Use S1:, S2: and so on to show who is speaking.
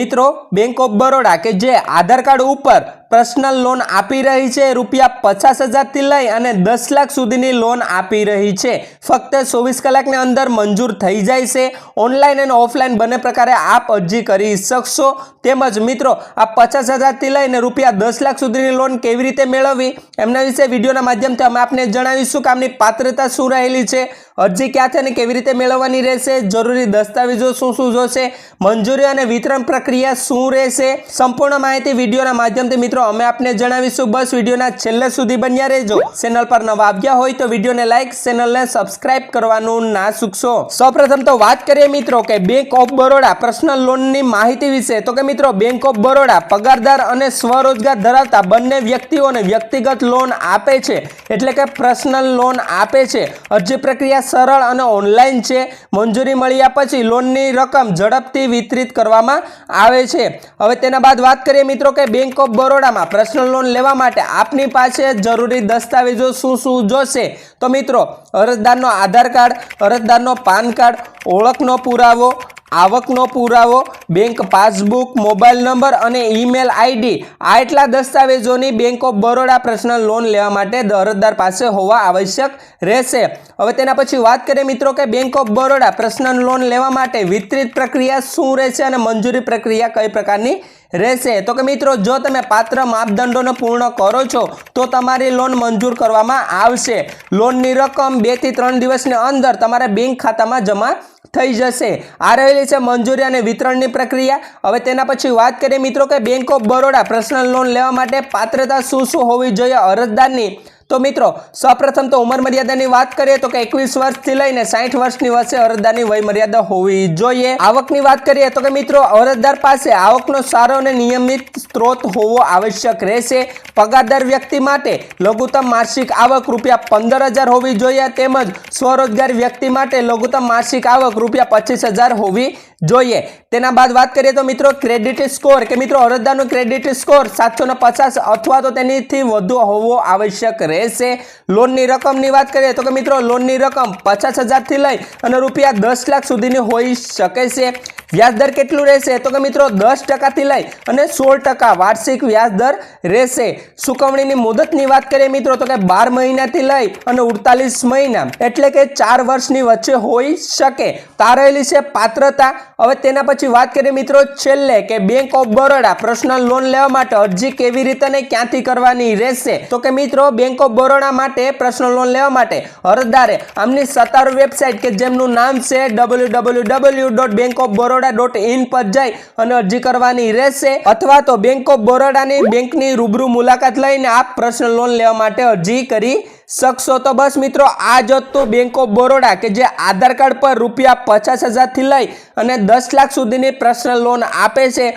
S1: મિત્રો bank of Baroda કે જે આધાર કાર્ડ ઉપર પર્સનલ લોન આપી રહી છે, રૂપિયા પચાસ હજારથી લઈ અને દસ લાખ સુધીની લોન આપી રહી છે. ફક્ત ચોવીસ કલાકની અંદર મંજૂર થઈ જાય છે. ઓનલાઈન અને ઓફલાઈન બંને પ્રકારે આપ અરજી કરી શકશો. તેમજ મિત્રો, આ પચાસ હજારથી લઈને રૂપિયા દસ લાખ સુધીની લોન કેવી રીતે મેળવવી? એમના વિશે વિડીયોના માધ્યમથી અમે આપને જણાવીશું કે આમની પાત્રતા શું રહેલી છે, અરજી ક્યાંથી અને કેવી રીતે મેળવવાની રહેશે, જરૂરી દસ્તાવેજો શું શું જોશે, મંજૂરી અને વિતરણ પ્રક્રિયા શું રહેશે, સંપૂર્ણ માહિતી વિડીયોના માધ્યમથી મિત્રો અમે આપને જણાવીશું, બસ વિડીયોના છેલ્લે સુધી બન્યા રહેજો. ચેનલ પર નવા આવ્યા હોય તો વિડીયોને લાઈક, ચેનલને સબસ્ક્રાઇબ કરવાનું ના ચૂકશો સૌપ્રથમ તો વાત કરીએ મિત્રો કે બેંક ઓફ બરોડા પર્સનલ લોનની માહિતી વિશે. તો કે મિત્રો બેંક ઓફ બરોડા પગારદાર અને સ્વરોજગાર ધરાવતા બંને વ્યક્તિઓને વ્યક્તિગત લોન આપે છે. એટલે કે પર્સનલ લોન આપે છે. અરજી પ્રક્રિયા સરળ અને ઓનલાઈન છે. મંજૂરી મળ્યા પછી લોનની રકમ ઝડપથી વિતરિત કરવામાં આવે છે. હવે તેના બાદ વાત કરીએ મિત્રો કે બેંક ઓફ બરોડામાં પર્સનલ લોન લેવા માટે આપની પાસે જરૂરી દસ્તાવેજો શું શું જોશે? તો મિત્રો, અરજદારનો આધાર કાર્ડ, અરજદારનો પાન કાર્ડ, ઓળખનો પુરાવો આવકનો પુરાવો બેંક પાસબુક મોબાઈલ નંબર અને ઈમેલ આઈડી આ એટલા દસ્તાવેજોની bank of Baroda personal loan લેવા માટે અરજદાર પાસે હોવા આવશ્યક રહેશે. હવે તેના પછી વાત કરીએ મિત્રો કે bank of Baroda personal loan લેવા માટે વિતરિત પ્રક્રિયા શું રહેશે અને મંજૂરી પ્રક્રિયા કઈ પ્રકારની રહેશે? તો કે મિત્રો, જો તમે પાત્ર માપદંડોને પૂર્ણ કરો છો, તો તમારી લોન મંજૂર કરવામાં આવશે. લોનની રકમ બેથી ત્રણ દિવસની અંદર તમારા બેંક ખાતામાં જમા થઈ જશે. આ રહેલી છે મંજૂરી અને વિતરણની પ્રક્રિયા. હવે તેના પછી વાત કરીએ મિત્રો કે bank of Baroda personal loan લેવા માટે પાત્રતા શું શું હોવી જોઈએ અરજદારની. તો મિત્રો, સૌપ્રથમ તો ઉંમર મર્યાદાની વાત કરીએ તો કે એકવીસ વર્ષથી લઈને સાઠ વર્ષની વચ્ચે અરજદારની વય મર્યાદા હોવી જોઈએ. આવકની વાત કરીએ તો કે મિત્રો, અરજદાર પાસે આવકનો સારો અને નિયમિત સ્ત્રોત હોવો આવશ્યક રહેશે. પગારદાર વ્યક્તિ માટે લઘુત્તમ માસિક આવક રૂપિયા પંદર હજાર હોવી જોઈએ. તેમજ સ્વરોજગાર વ્યક્તિ માટે લઘુત્તમ માસિક આવક રૂપિયા પચીસ હજાર હોવી જોઈએ. તેના બાદ વાત કરીએ તો મિત્રો ક્રેડિટ સ્કોર કે મિત્રો અરજદારનો ક્રેડિટ સ્કોર સાતસો પચાસ અથવા તો તેનીથી વધુ હોવો આવશ્યક રહેશે. લોનની રકમની વાત કરીએ તો કે મિત્રો લોનની રકમ પચાસ હજારથી લઈ અને રૂપિયા દસ લાખ સુધીની હોઈ શકે છે. વ્યાજદર કેટલું રહેશે? તો કે મિત્રો દસ ટકાથી લઈ અને સોળ ટકા વાર્ષિક વ્યાજદર રહેશે. સુકવણીની મુદતની વાત કરીએ મિત્રો, તો કે બાર મહિનાથી લઈ અને ઉડતાલીસ મહિના, એટલે કે ચાર વર્ષની વચ્ચે હોઈ શકે. તારેલી છે પાત્રતા. હવે તેના પછી વાત કરીએ મિત્રો છેલ્લે કે bank of Baroda personal loan લેવા માટે અરજી કેવી રીતે અને ક્યાંથી કરવાની રહેશે? તો કે મિત્રો બેંક ઓફ બરોડા માટે પર્સનલ લોન લેવા માટે અરજદારે આમની સત્તાવાર વેબસાઇટ કે જેમનું નામ છે W W W dot bank of Baroda dot in પર જઈ અને અરજી કરવાની રહેશે. અથવા તો બેંક ઓફ બરોડાની બેંકની રૂબરૂ મુલાકાત લઈને આપ પર્સનલ લોન લેવા માટે અરજી કરી શકશો. તો બસ મિત્રો, આ જ હતું બેંક ઓફ બરોડા કે જે આધાર કાર્ડ પર રૂપિયા પચાસ હજારથી લઈ અને દસ લાખ સુધીની પર્સનલ લોન આપે છે.